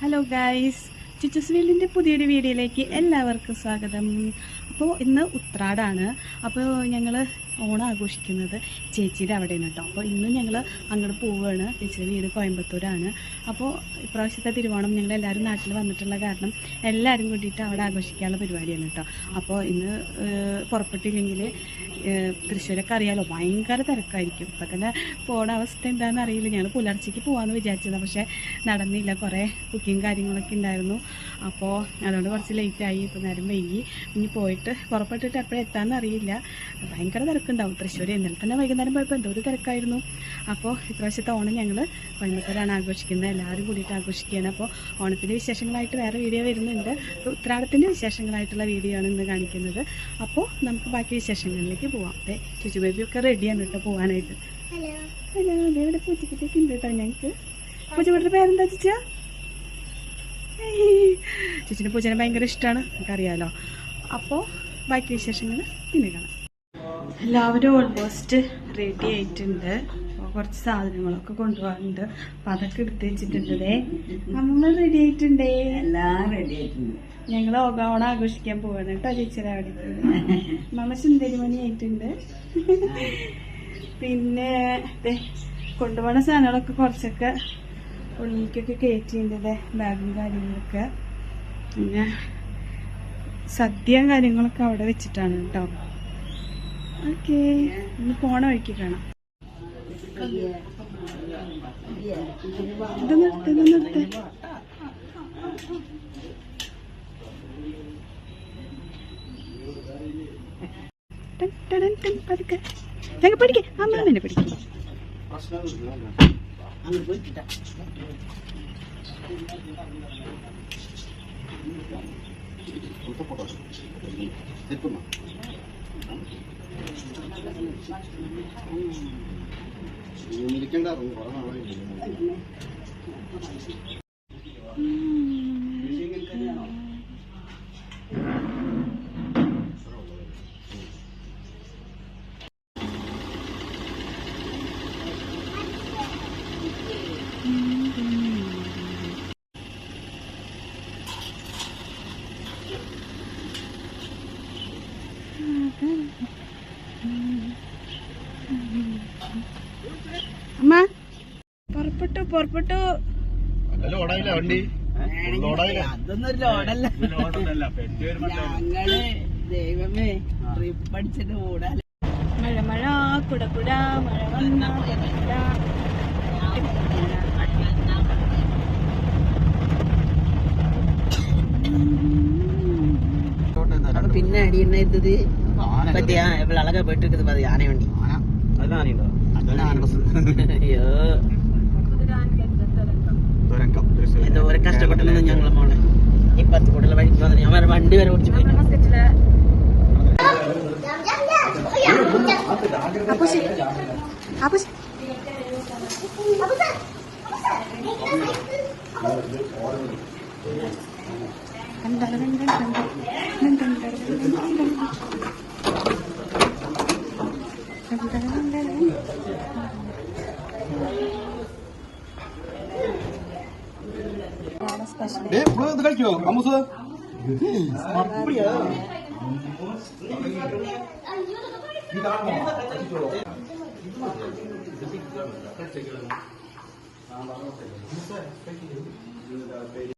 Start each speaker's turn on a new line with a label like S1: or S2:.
S1: Hello guys ചിച്ചസ് വീലിന്റെ പുതിയൊരു വീഡിയോയിലേക്ക് എല്ലാവർക്കും സ്വാഗതം. അപ്പോൾ ഇന്ന് ഉത്രാടാണ്. അപ്പോൾ ഞങ്ങൾ ഓണം ആഘോഷിക്കുന്നത് ചേച്ചിയുടെ അവിടെയാണ് കേട്ടോ. അപ്പോൾ ഇന്ന് ഞങ്ങൾ അങ്ങോട്ട് പോവുകയാണ് ചേച്ചിയുടെ വീട് കോയമ്പത്തൂരാണ്. അപ്പോൾ ഇപ്രാവശ്യത്തെ തിരുവോണം ഞങ്ങൾ എല്ലാവരും നാട്ടിൽ വന്നിട്ടുള്ള കാരണം എല്ലാവരും കൂട്ടിയിട്ട് അവിടെ ആഘോഷിക്കാനുള്ള പരിപാടിയാണ് കേട്ടോ. അപ്പോൾ ഇന്ന് പുറപ്പെട്ടില്ലെങ്കിൽ തൃശ്ശൂരൊക്കെ അറിയാലോ ഭയങ്കര തിരക്കായിരിക്കും. ഇപ്പം തന്നെ പോണ അവസ്ഥ എന്താണെന്ന് അറിയില്ല. ഞങ്ങൾ പുലർച്ചയ്ക്ക് പോകാമെന്ന് വിചാരിച്ചതാണ് പക്ഷേ നടന്നില്ല. കുറേ കുക്കിങ് കാര്യങ്ങളൊക്കെ ഉണ്ടായിരുന്നു. അപ്പോൾ അതുകൊണ്ട് കുറച്ച് ലേറ്റായി ഇപ്പോൾ നേരം വൈകി. ഇനി പോയിട്ട് പുറപ്പെട്ടിട്ട് എപ്പോഴും എത്താമെന്ന് അറിയില്ല. ഭയങ്കര തിരക്കുണ്ടാവും. തൃശ്ശൂർ ഇന്നലെ തന്നെ വൈകുന്നേരം പോയപ്പോൾ എന്തോ ഒരു തിരക്കായിരുന്നു. അപ്പോൾ ഇപ്രാവശ്യത്തെ ഓണം ഞങ്ങൾ കോയമ്പത്തൂരാണ് ആഘോഷിക്കുന്നത്. എല്ലാവരും കൂടിയിട്ട് ആഘോഷിക്കുകയാണ്. അപ്പോൾ ഓണത്തിന്റെ വിശേഷങ്ങളായിട്ട് വേറെ വീഡിയോ വരുന്നുണ്ട്. അപ്പോൾ ഉത്രാടത്തിന്റെ വിശേഷങ്ങളായിട്ടുള്ള വീഡിയോ ആണ് ഇന്ന് കാണിക്കുന്നത്. അപ്പോൾ നമുക്ക് ബാക്കി വിശേഷങ്ങളിലേക്ക് പോവാം. അതെ ചുച്ചു ഒക്കെ റെഡിയാണ് കേട്ടോ പോകാനായിട്ട് ഹലോ ദേ ഇവിടെ പൂച്ചക്കിട്ടേക്ക് ഉണ്ട് കേട്ടോ ഞങ്ങൾക്ക് പൂച്ചക്കുട്ടിയുടെ പേരെന്താ ചേച്ചാ ചേച്ചിന്റെ പൂജനെ ഭയങ്കര ഇഷ്ടമാണ് നമുക്കറിയാമല്ലോ അപ്പോൾ ബാക്കി വിശേഷങ്ങൾ പിന്നെ കാണാം. എല്ലാവരും ഓൾമോസ്റ്റ് റെഡി ആയിട്ടുണ്ട്. കുറച്ച് സാധനങ്ങളൊക്കെ കൊണ്ടുപോകാറുണ്ട് അപ്പം അതൊക്കെ എടുത്ത് വെച്ചിട്ടുണ്ട് നമ്മൾ റെഡി ആയിട്ടുണ്ടേ.
S2: എല്ലാം റെഡി ആയിട്ടുണ്ട്.
S1: ഞങ്ങൾ ഓണം ആഘോഷിക്കാൻ പോവാണ് കേട്ടോ ചേച്ചിയുടെ അവിടെ മമ്മ സുന്ദരിമണി ആയിട്ടുണ്ട്. പിന്നെ കൊണ്ടുപോകുന്ന സാധനങ്ങളൊക്കെ കുറച്ചൊക്കെ ഉള്ളിലേക്കൊക്കെ കയറ്റിയിട്ടുണ്ട് ബാഗും കാര്യങ്ങളൊക്കെ. പിന്നെ സദ്യയും കാര്യങ്ങളൊക്കെ അവിടെ വെച്ചിട്ടാണ് കേട്ടോ. ഓക്കെ ഇന്ന് പോണ വഴിക്ക് കാണാം. ഇത് നിർത്ത് ഇത് നിർത്ത്. പതുക്കെ. ഞങ്ങൾ പഠിക്കേ അമ്മ തന്നെ പഠിക്കും
S2: അങ്ങ് പോയിട്ടാ
S1: അമ്മ പുറപ്പെട്ടു പുറപ്പെട്ടു
S3: ലോഡായില്ല വണ്ടി ലോഡായില്ല
S2: അതൊന്നും ഒരു ലോഡല്ല ഞങ്ങള് ദൈവമേ ട്രിപ്പ് അടിച്ചിട്ട് ഓടാൻ
S1: മഴ മഴ കുട കുട മഴ വന്ന കുട.
S2: പിന്നെ അടി என்ன இருந்தது பத்தியா எவ்வளவு அழகா போயிட்டு இருக்குது பாரு யானை வண்டி അയ്യോ. എന്തോ ഒരു കഷ്ടപ്പെട്ടൊന്നും ഞങ്ങളെ മോളെ. ഇപ്പത്തെ കൂടുതൽ വഴിക്ക് വന്നു ഞാൻ വണ്ടി വരെ ഓടിച്ചു പോയി.
S1: അപ്പുശി. അപ്പുശി. കണ്ടല കണ്ടല സ്പെഷ്യൽ
S3: ഇത് കഴിക്കോ അമ്മൂസ്